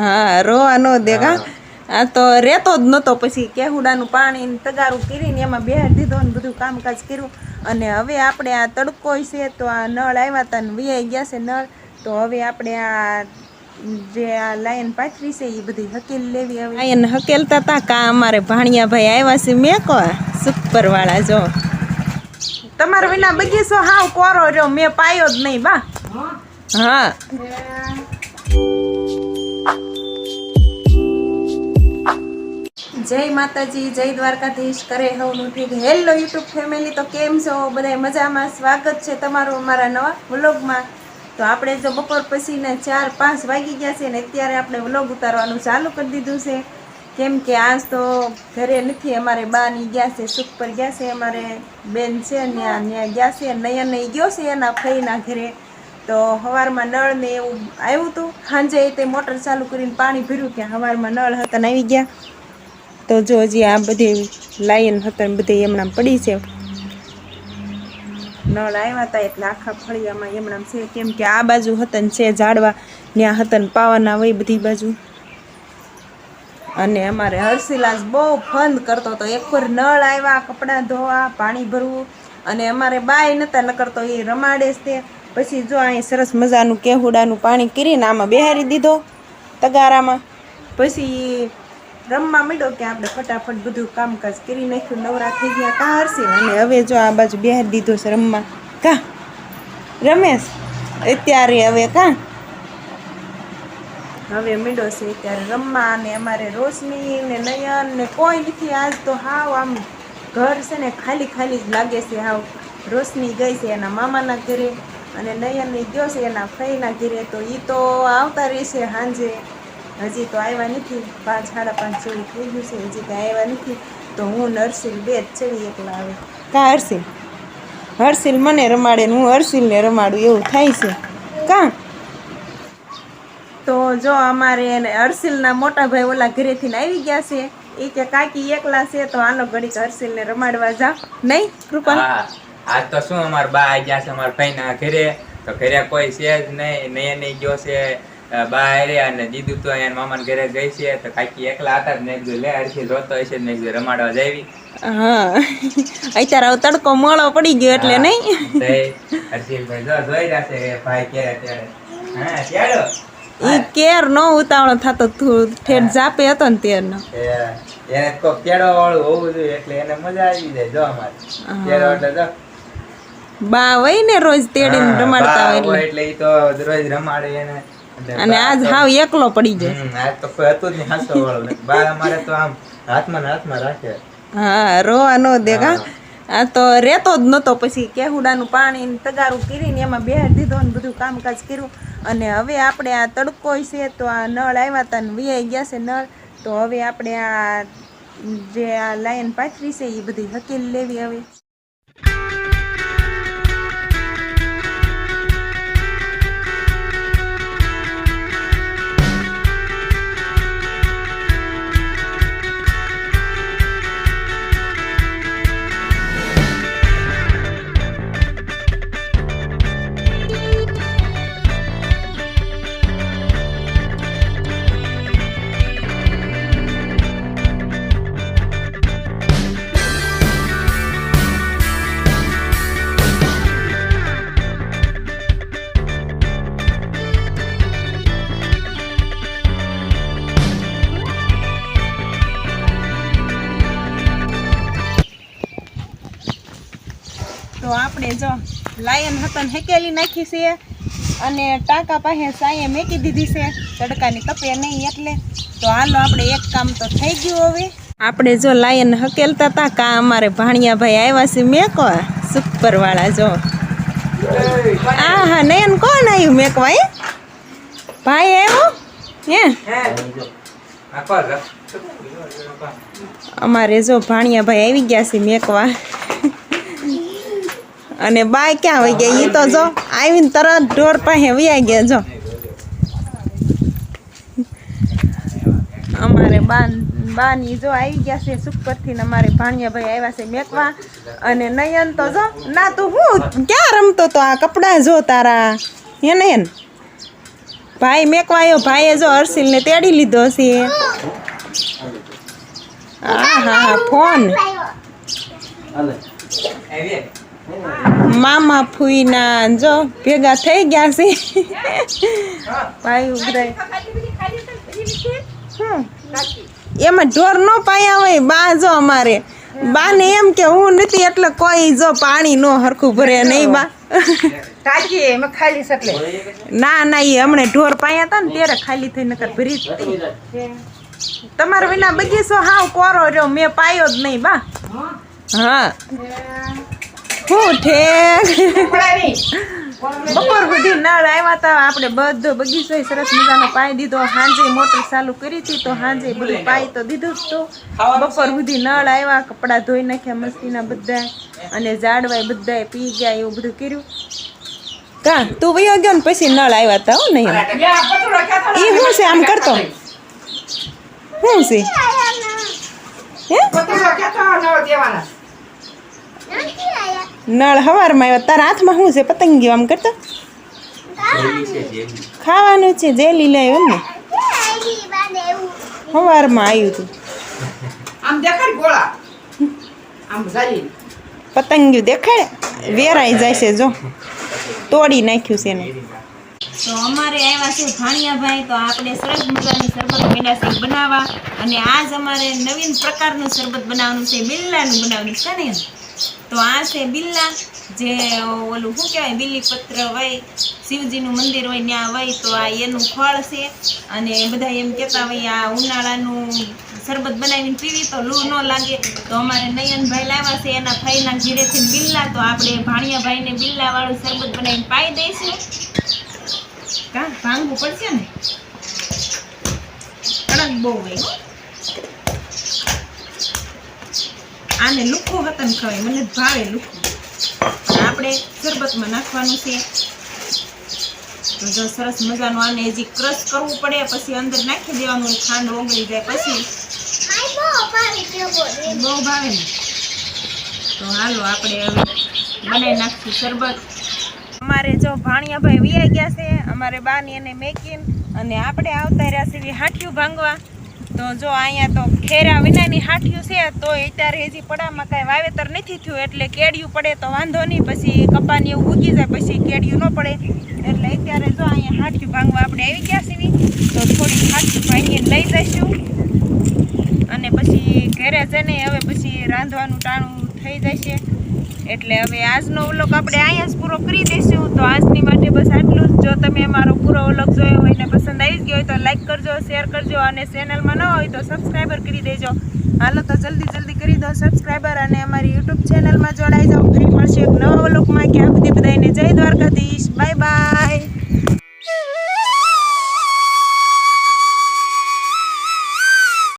હા રોવા નો દે કા આ તો રહેતો જ નહોતો પછી કેહુડાનું પાણી તગારું કરીને એમાં બેહાર દીધો ને બધું કામકાજ કર્યું. અને હવે આપણે આ તડકો છે તો આ નળ આવ્યા હતા ને વિયાઈ ગયા છે નળ. તો હવે આપણે આ જે આ લાયન પાથરી છે એ બધી હકેલ લેવી હવે. લાયન હકેલતા હતા કા અમારે ભાણિયા ભાઈ આવ્યા છે મેં કહો સુપરવાળા જો. તમારા વિના બગીચો હાવ કોરો રહ્યો મેં પાયો જ નહીં બા. હા. જય માતાજી, જય દ્વારકાધીશ, કરે હવનું ઠીક. હેલો યુટ્યુબ ફેમિલી તો કેમ છો? બધા મજામાં? સ્વાગત છે તમારું અમારા નવા વ્લોગમાં. તો આપણે જો બપોર પછીને ચાર પાંચ વાગી ગયા છે ને અત્યારે આપણે વ્લોગ ઉતારવાનું ચાલુ કરી દીધું છે. કેમ કે આજ તો ઘરે નથી, અમારે બાની ગયા છે, સુખ પર ગયા છે, અમારે બેન છે ત્યાં ત્યાં ગયા છે, નયન ગયો છે એના ફઈના ઘરે. તો સવારમાં નળ ને એવું આવ્યું હતું સાંજે તે મોટર ચાલુ કરીને પાણી ભર્યું કે સવારમાં નળ હતા ને આવી ગયા. તો જો હજી આ બધી લાયન હતા બધી એમણામ પડી છે. નળ આવ્યા હતા એટલે આખા ફળિયામાં એમણામ છે. કેમ કે આ બાજુ હતા ને છે ઝાડવા ત્યાં હતા ને પાવાના હોય બધી બાજુ. અને અમારે હર્ષિલાસ બહુ ફંદ કરતો હતો. એક વાર નળ આવ્યા, કપડાં ધોવા, પાણી ભરવું. અને અમારે બાય નતા નકર તો એ રમાડે તે. પછી જો અહીં સરસ મજાનું કેહુડાનું પાણી કરીને આમાં બેહારી દીધો તગારામાં. પછી રમવા મળ્યો કે આપણે ફટાફટ બધું કામકાજ કરી નાખ્યું, નવરા થઈ ગયા કા હરશે અને હવે જો આ બાજુ બેહારી દીધો છે રમવા. કા? રમેશ? અત્યારે હવે કા? હવે મીડો છે ત્યારે રમવા અને અમારે રોશની ને નયન ને કોઈ નથી આજ તો હાવ આમ ઘર છે ને ખાલી ખાલી જ લાગે છે હાવ. રોશની ગઈ છે એના મામાના ઘરે અને નયન ને ગયો છે એના ફઈના ઘરે. તો એ તો આવતા રહેશે સાંજે. હજી તો આવ્યા નથી. પાંચ સાડા પાંચ જેવું થઈ ગયું છે. હજી કાંઈ આવ્યા નથી. તો હું નરસિંહ બે જ ચડી એકલા આવે. કા હર્ષિલ હર્ષિલ મને રમાડે હું હર્ષિલને રમાડું એવું થાય છે. કા? તો જો અમારે એને હર્ષિલના મોટા ભાઈ ઓલા ઘરેથી આવી ગયા છે. એ કે કાકી એકલા છે તો આનો ઘડીક હર્ષિલને રમાડવા જા નહીં, કૃપા? આજ તો શું અમાર બા ગયા છે, અમાર ભાઈના ઘરે. તો ઘરે કોઈ છે જ નહીં નહીં નહીં ગયો છે. અ, બા અને દીદુ તો અહીંયા મામાના ઘરે ગઈ છે તો કાકી એકલા હતા જ મેં લે હરખી રોતો હશે ને મેં રમાડવા જાવી. હા. અત્યારે હવે તડકો મોળો પડી ગયો એટલે નહીં. તો હર્ષિલભાઈ જો જોઈ જશે ભાઈ ક્યારે ત્યારે. હા ચાલો ઈ કેર નો ઉતાવળો થતો તું. ઠેઠ જાપે હતો ને તેરનો. એ એને કોક કેળો વાળું હોવું જોઈએ એટલે એને મજા આવી જાય જો અમારે. કેળો એટલે જો. બા હોય ને રોજ તેડીને રમાડતા હોય એટલે ઈ તો રોજ રમાડે એને. અને આજ હાવ એકલો પડી જાય. આજ તો કોઈ હતું જ નહીં હાસો વાળું. બા અમારે તો આમ હાથમાં ને હાથમાં રાખે. હા રોવા નો દે કા? આ તો રહેતો જ નતો પછી કેહુડાનું પાણી તગારું કરીને એમાં બેહાર દીધો ને બધું કામકાજ કર્યું. અને હવે આપણે આ તડકો છે તો આ નળ આવ્યા હતા ને વિયાઈ ગયા છે નળ. તો હવે આપણે આ જે આ લાઈન પાથરી છે એ બધી હકીલ લેવી હવે. આપણે જો, લાયન હતો હેકેલી નાખી છે અને ટાંકા પાસે સાયે મેકી દીધી છે, તડકાની તપે નહીં એટલે. તો હાલો આપણે એક કામ તો થઈ ગયું હવે. આપણે જો લાયન હકેલતા હતા કા અમારે ભાણિયાભાઈ આવ્યા છે મેકો સુપરવાળા જો. આ હા, નયન કોણ આવ્યું મેકવા એ? ભાઈ આવ્યો? હે? અમારે જો ભાણિયા ભાઈ આવી ગયા છે મેકવા. અને બાય ક્યાં વહી ગયા? ઈ તો જો, આવીને તરત ઢોર પાસે વયા ગયા જો. અમારે બાન, બાની જો આવી ગયા છે સુપરથી ને અમારે ભાણિયા ભાઈ આવ્યા છે મેકવા. અને નયન તો જો, ના તું હું ક્યાં રમતો તો આ કપડાં જો તારા? હે નયન ભાઈ મેકવાયો ભાઈએ જો હર્ષિલને તેડી લીધો છે. હા હા હા ફોન મામા ફૂઈના જો ભેગા થઈ ગયા છે. ભાઈ ઉભરાય. એમાં ઢોર નો પાયા હોય બા જો અમારે. બા ને એમ કે હું નથી એટલે કોઈ જો પાણી નો હરખું ભરે નહીં બા. ના ના એ હમણે ઢોર પાયા હતા ને ત્યારે ખાલી થઈ નકર ભરી હતી. વિના બગીચો હાવ કોરો રહ્યો મેં પાયો જ નહીં બા. હા. હું ઠેક બપોર સુધી નળ આવ્યા હતા આપણે બધો બગીચો સરસ મજાનો પાઈ દીધો. હાંજે મોટર ચાલુ કરી હતી તો હાંજે બધું પાઈ તો દીધું જ તો. બપોર સુધી નળ આવ્યા કપડાં ધોઈ નાખ્યા મસ્તીના બધા અને ઝાડવાય બધાએ પી ગયા એવું બધું કર્યું. કા તું વયો ગયો ને પછી નળ આવ્યા હતા હો નહીં એ શું છે? આમ કરતો? શું છે? હે? નળ હવારમાં આવ્યા તારા હાથમાં શું છે પતંગિયો આમ કરતો? ખાવાનું છે જેલી લાવ્યો ને? સવારમાં આવ્યું હતું આમ દેખાડ ગોળા? આમ જઈ પતંગિયું દેખાય? વેરાઈ જાય છે જો. તોડી નાખ્યું છે એને. તો અમારે આવ્યા છે ભાણિયાભાઈ તો આપણે સરસ મજાની શરબત છે બનાવવા. અને આજ અમારે નવીન પ્રકારનું શરબત બનાવવાનું છે બિલ્લાનું બનાવવાનું છે ને? તો આ છે બિલ્લા. જે ઓલું શું કહેવાય, બિલીપત્ર હોય શિવજીનું મંદિર હોય ત્યાં હોય તો આ એનું ફળ છે. અને બધા એમ કહેતા હોય, આ ઉનાળાનું શરબત બનાવીને પીવી તો લૂ ન લાગે. તો અમારે નયનભાઈ લાવ્યા છે, એના ભાઈના ઘીરેથી બિલ્લા. તો આપણે ભાણિયાભાઈને બિલ્લાવાળું શરબત બનાવીને પાઈ દઈશું. કા, ભાંગવું પડશે ને? કડક બહુ હોય આને લુખ્ખું હતન ખવાય મને ભાવે લુખું. આપણે શરબતમાં નાખવાનું છે. તો જો સરસ મજાનું આને હજી ક્રશ કરવું પડે, પછી અંદર નાખી દેવાનું ખાંડ ઓગળી જાય પછી. બહુ ભાવે ને. તો હાલો આપણે હવે બનાવી નાખશું શરબત. અમારે જો ભાણિયાભાઈ વિયા ગયા છે, અમારે બાની એને મેકીન, અને આપણે આવતા રહ્યા છીએ હાઠિયું ભાંગવા. તો જો અહીંયા તો ખેરા વિનાની હાઠિયું છે, તો અત્યારે હજી પડામાં કાંઈ વાવેતર નથી થયું, એટલે કેડિયું પડે તો વાંધો નહીં, પછી કપાની એવું ઉગી જાય, પછી કેડિયું ન પડે. એટલે અત્યારે જો અહીંયા હાઠિયું ભાંગવા આપણે આવી ગયા છીએ, તો થોડી હાઠિયું ભાંગીને લઈ જઈશું. અને પછી ઘેરે જઈને હવે પછી રાંધવાનું ટાણું થઈ જશે. એટલે હવે આજનો વ્લોગ આપણે અહીંયા જ પૂરો કરી દઈશું. તો આજની માટે બસ આટલું જ તમે અમારો પૂરો વ્લોગ જોયો હોય ને પસંદ આવી ગયો હોય તો લાઈક કરજો શેર કરજો અને ચેનલમાં ન હોય તો સબસ્ક્રાઈબર કરી દેજો. હાલો તો જલ્દી જલ્દી કરી દો સબસ્ક્રાઈબર અને અમારી યુટ્યુબ ચેનલમાં જોડાઈ જાઓ. ફરી મળશે એક નવા વ્લોગમાં. ક્યાં સુધી બધાને જય દ્વારકાધીશ. Bye bye